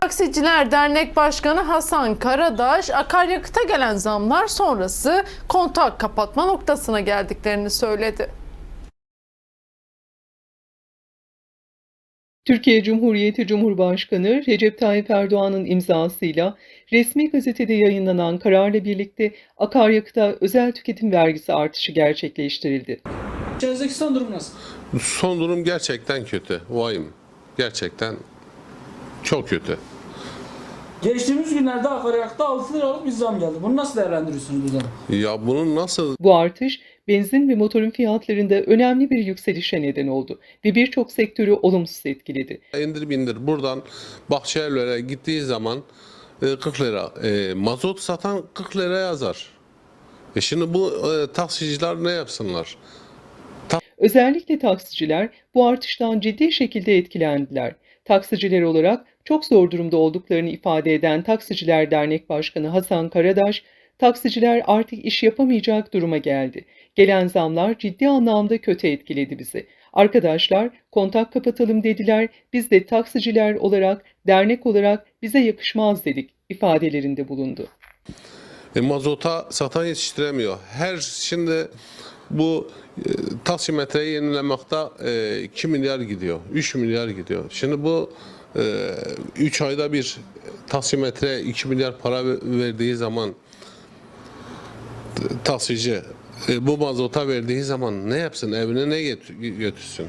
Taksiciler Dernek Başkanı Hasan Karadaş akaryakıta gelen zamlar sonrası kontak kapatma noktasına geldiklerini söyledi. Türkiye Cumhuriyeti Cumhurbaşkanı Recep Tayyip Erdoğan'ın imzasıyla resmi gazetede yayınlanan kararla birlikte akaryakıta özel tüketim vergisi artışı gerçekleştirildi. İçerizdeki son durum nasıl? Son durum gerçekten kötü. Vahim. Gerçekten çok kötü. Geçtiğimiz günlerde akaryakıta 6 liralık bir zam geldi. Bunu nasıl değerlendiriyorsunuz bu zamı? Ya bunun nasıl Bu artış benzin ve motorun fiyatlarında önemli bir yükselişe neden oldu ve birçok sektörü olumsuz etkiledi. indir bindir buradan Bahçelievler'e gittiği zaman e, 40 lira. E, mazot satan 40 lira yazar. E şimdi bu e, taksiciler ne yapsınlar? Özellikle taksiciler bu artıştan ciddi şekilde etkilendiler. Taksiciler olarak çok zor durumda olduklarını ifade eden Taksiciler Dernek Başkanı Hasan Karadaş, taksiciler artık iş yapamayacak duruma geldi. Gelen zamlar ciddi anlamda kötü etkiledi bizi. Arkadaşlar kontak kapatalım dediler, biz de taksiciler olarak, dernek olarak bize yakışmaz dedik ifadelerinde bulundu. E, mazota satan yetiştiremiyor. Her şimdi bu e, taksimetreyi yenilemekte e, 2 milyar gidiyor. 3 milyar gidiyor. Şimdi bu 3 ayda bir taksimetre 2 milyar para ver- verdiği zaman taksici e, bu mazota verdiği zaman ne yapsın? Evine ne götürsün?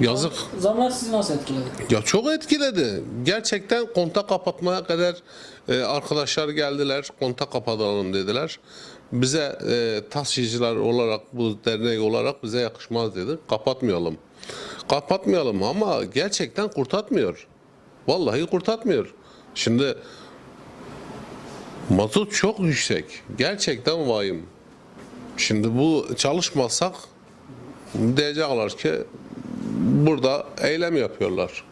Yazık. Zamlar sizi nasıl etkiledi? Ya çok etkiledi. Gerçekten kontak kapatmaya kadar e, arkadaşlar geldiler. Kontak kapatalım dediler. Bize e, taksiciler olarak bu dernek olarak bize yakışmaz dedi. Kapatmayalım. Kapatmayalım ama gerçekten kurtartmıyor. Vallahi kurtartmıyor. Şimdi mazot çok yüksek. Gerçekten vahim. Şimdi bu çalışmazsak diyecekler ki burada eylem yapıyorlar.